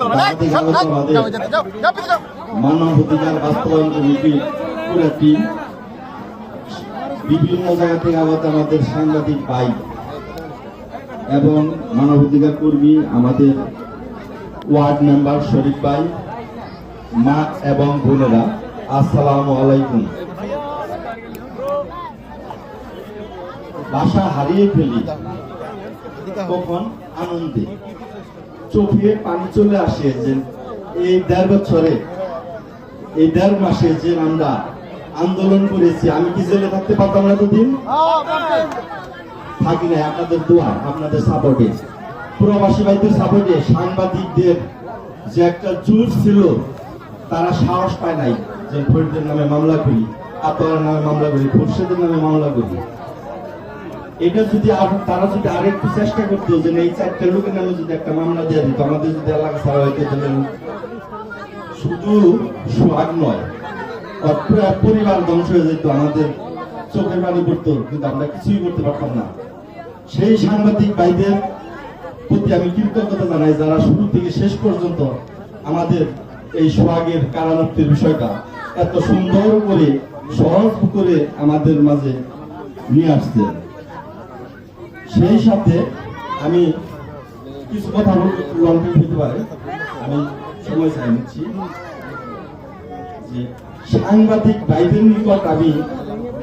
বাংলাদেশ মানব অধিকার বাস্তবায়ন কমিটি পুরো বিভিন্ন জায়গা আমাদের সাংবাদিক ভাই এবং মানবাধিকার কর্মী আমাদের ওয়ার্ড মেম্বার শরীফ ভাই, মা এবং বোনেরা, আসসালামু আলাইকুম। বাসা হারিয়ে ফেলি, তখন আনন্দে। চোখে পানি চলে আসে যে, এই দেড় বছরে, এই দেড় মাসে যে আমরা আন্দোলন করেছি, আমি কি জেলে থাকতে পারতাম না এতদিন? থাকি না আপনাদের দোয়া, আপনাদের সাপোর্টে প্রবাসী ভাইদের সাপোর্টে সাংবাদিকদের যে একটা জোর ছিল, তারা সাহস পায় নাই যে ফরিদের নামে মামলা করি আপনার নামে মামলা করি, খুরশেদের নামে মামলা করি। এটা যদি তারা যদি আরেকটু চেষ্টা করতো যে এই চারটা লোকের নামে যদি একটা মামলা দিয়ে দিত, আমাদের যদি এলাকা ছাড়া শুধু সোহাগ নয় পরিবার ধ্বংস হয়ে যেত, আমাদের চোখের পানি পড়তো, কিন্তু আমরা কিছুই করতে পারতাম না। সেই সাংবাদিক ভাইদের প্রতি আমি কৃতজ্ঞতা জানাই, যারা শুরু থেকে শেষ পর্যন্ত আমাদের এই সোহাগের কারামুক্তির বিষয়টা এত সুন্দর করে, সহজ করে আমাদের মাঝে নিয়ে আসছে। সেই সাথে আমি কিছু কথা লঙ্ঘন হতে পারে। আমি সময় চাই নিচ্ছি। সাংবাদিক ভাইদের নিকট আমি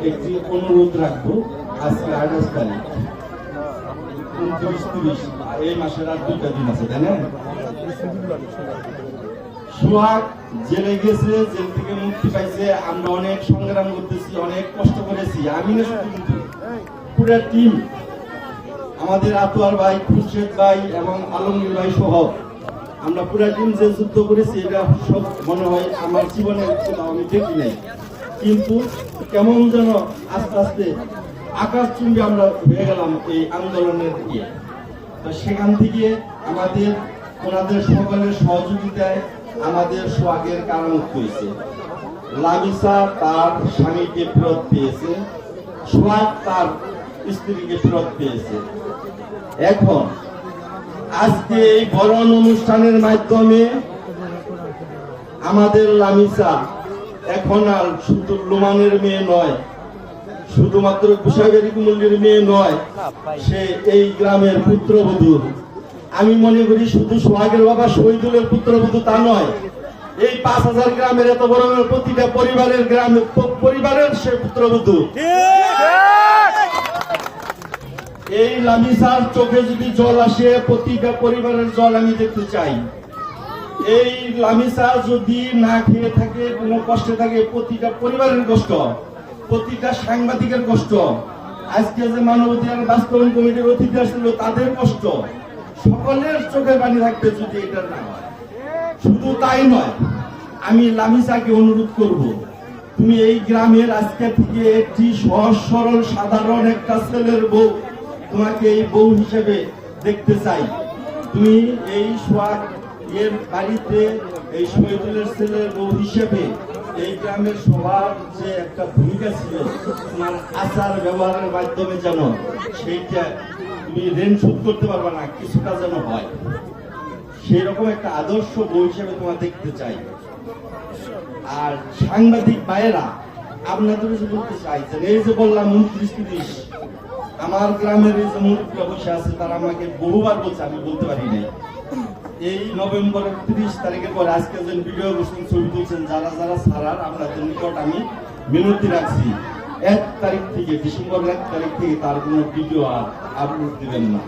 একটি অনুরোধ রাখব। আজকে আঠাশ তারিখ। উনত্রিশ তিরিশ, এই মাসের আর দুটা দিন আছে, তাই না? জেলে গেছে, জেল থেকে মুক্তি পাইছে। আমরা অনেক সংগ্রাম করতেছি, অনেক কষ্ট করেছি। আমি না শুধু, পুরো টিম আমাদের আতোয়ার ভাই, খুরশেদ ভাই এবং আলমগীর ভাই সহ আমরা পুরা টিম যে যুদ্ধ করেছি, এটা সব মনে হয় আমার জীবনে আমি দেখি নাই। কিন্তু কেমন যেন আস্তে আস্তে আকাশ চুম্বে আমরা হয়ে গেলাম এই আন্দোলনের দিকে। তো সেখান থেকে আমাদের ওনাদের সকলের সহযোগিতায় আমাদের সোয়াগের কারণ হয়েছে। লামিসা তার স্বামীকে ফেরত পেয়েছে, সোহাগ তার স্ত্রীকে ফেরত পেয়েছে। এখন আজকে এই বরণ অনুষ্ঠানের মাধ্যমে আমাদের লামিসা এখন আর শুধু লোমানের মেয়ে নয়, শুধুমাত্র কুশাগেরি কুমন্ডির মেয়ে নয়, সে এই গ্রামের পুত্রবধূ। আমি মনে করি শুধু সোহাগের বাবা শহীদুলের পুত্রবধূ তা নয়, এই পাঁচ হাজার গ্রামের এত বড় প্রতিটা পরিবারের গ্রামে, পরিবারের সে পুত্রবধূ। এই লামিসার চোখে যদি জল আসে, প্রতিটা পরিবারের জল আমি দেখতে চাই। এই লামিসা যদি না খেয়ে থাকে, কোনো কষ্টে থাকে, প্রতিটা পরিবারের কষ্ট, প্রতিটা সাংবাদিকের কষ্ট। আজকে যে মানবাধিকার বাস্তবায়ন কমিটির অতিথি আসছিল তাদের কষ্ট। সকলের চোখে পানি থাকবে যদি এটা না শুধু তাই নয়, আমি লামিসাকে অনুরোধ করব, তুমি এই গ্রামের আজকে থেকে একটি সহজ, সরল, সাধারণ একটা ছেলের বউ তোমাকে এই বউ হিসেবে দেখতে চাই। তুমি এই সোয়াগ এর বাড়িতে এই শহীদুলের ছেলের বউ হিসেবে এই গ্রামের সবার যে একটা ভূমিকা ছিল, তোমার আচার ব্যবহারের মাধ্যমে যেন সেইটা তুমি ঋণ শোধ করতে পারবে না, কিছুটা যেন হয়। সেই রকম একটা আদর্শ বই হিসেবে তোমার দেখতে চাই। আর সাংবাদিক ভাইয়েরা আপনাদের বলতে চাইছেন এই যে বললাম, উনত্রিশ তিরিশ আমার গ্রামের এই যে মুরব্বীরা বসে আছে তারা আমাকে বহুবার বলছে আমি বলতে পারি নাই। এই নভেম্বরের তিরিশ তারিখের পরে আজকে যে ভিডিও করছেন ছবি তুলছেন যারা যারা ছাড়ার আপনাদের নিকট আমি মিনতি রাখছি। এক তারিখ থেকে ডিসেম্বর এক তারিখ থেকে তার কোনো ভিডিও আর আপলোড দিবেন না।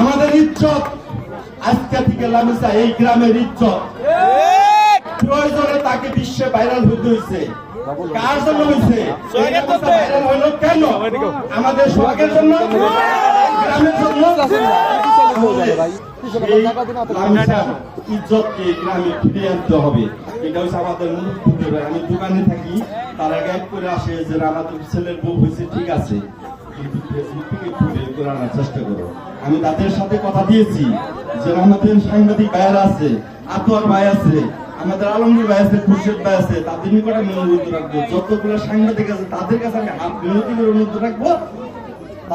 আমাদের ইজ্জত আজকে থেকে লামিসা এই গ্রামের ইজ্জত। প্রয়োজনে তাকে বিশ্বে ভাইরাল হতে হয়েছে। কার জন্য হয়েছে? কেন? আমাদের জন্য? গ্রামের জন্য? ইজ্জতকে গ্রামে ফিরিয়ে আনতে হবে। এটা হচ্ছে আমাদের মূল উদ্যোগ। আমি দোকানে থাকি তারা গাইড করে আসে যে আমাদের ছেলের বউ হয়েছে ঠিক আছে। কিন্তু ফেসবুক থেকে একটু বের করে আনার চেষ্টা করো। আমি তাদের সাথে কথা দিয়েছি যে আমাদের সাংবাদিক ভাইয়েরা আছে আতোয়ার ভাই আছে আমাদের আলমগীর ভাই আছে, খুরশেদ ভাই আছে, তাদের নিকট আমি অনুরোধ রাখব। যতগুলো সাংবাদিক আছে, তাদের কাছে আমি হাত বিনতি করে অনুরোধ রাখব।